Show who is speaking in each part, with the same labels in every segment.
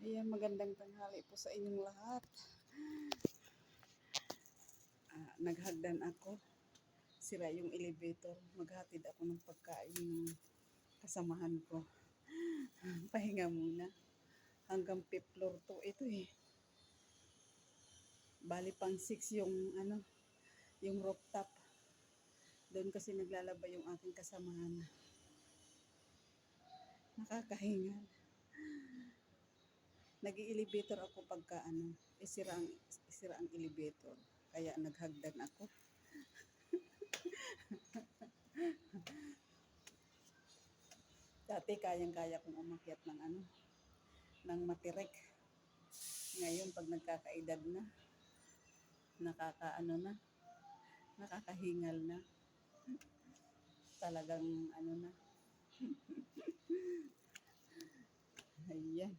Speaker 1: Ayan, magandang tanghali po sa inyong lahat. Ah, naghagdan ako. Sira yung elevator. Maghatid ako ng pagkain ng kasamahan ko. Pahinga muna. Hanggang fifth floor to ito eh. Bali pang 6 yung ano, yung rooftop. Doon kasi naglalaba yung aking kasamahan. Nakakahingal nag-elevator ako pagka ano, isira ang, isira ang elevator. Kaya naghagdan ako. Dati kayang-kaya kong umakyat ng ano, ng matirek. Ngayon, pag nagkakaedad na, nakakaano na, nakakahingal na. Talagang ano na. Ayan.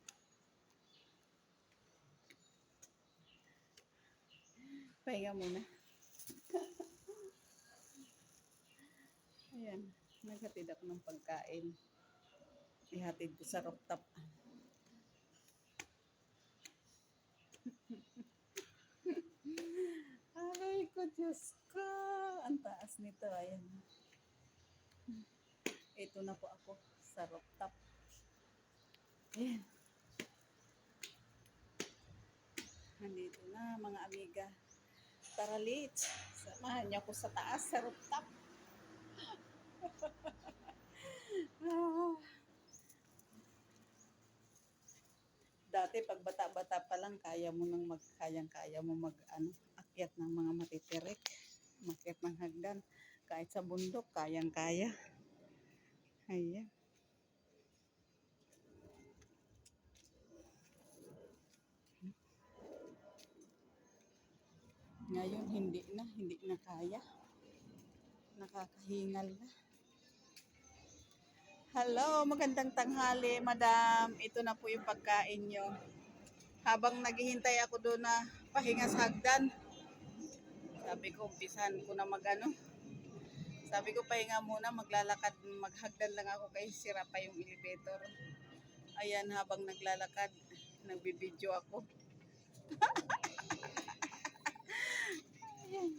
Speaker 1: Pahinga muna. Ayan, naghatid ako ng pagkain. Ihatid ko sa rooftop. Aray ko, Diyos ko. Ang taas nito, ayan. Ito na po ako sa rooftop. Ayan. Nandito na, mga amiga. Tara, Litz. Samahan niyo ako sa taas, sa rooftop. Dati, pag bata-bata pa lang, kaya mo nang mag, kayang-kaya mo mag, ano, akyat ng mga matitirik. Makyat ng hagdan. Kahit sa bundok, kayang-kaya. Ayan. Ngayon, hindi na, hindi na kaya. Nakakahingal na. Hello, magandang tanghali, madam. Ito na po yung pagkain nyo. Habang naghihintay ako doon na pahinga sa hagdan, sabi ko, umpisan ko na magano. Sabi ko, pahinga muna, maglalakad, maghagdan lang ako kay sira pa yung elevator. Ayan, habang naglalakad, nagbibideo ako. Ayan.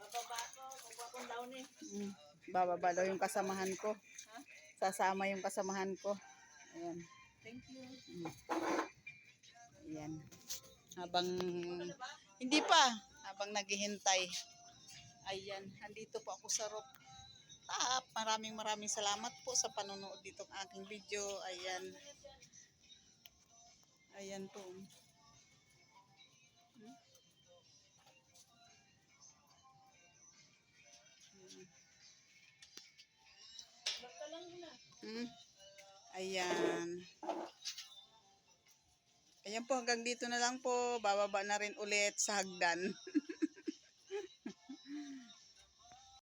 Speaker 2: Bababa ko, magwapong daw ni.
Speaker 1: Mm, bababa daw yung kasamahan ko. Sasama yung kasamahan ko. Ayan.
Speaker 2: Thank you.
Speaker 1: Mm. Ayan. Habang, hindi pa, habang naghihintay. Ayan, andito po ako sa roof. Top. Maraming maraming salamat po sa panonood ditong aking video. Ayan. Ayan po. Hmm. Ayan. Ayan po, hanggang dito na lang po. Bababa na rin ulit sa hagdan.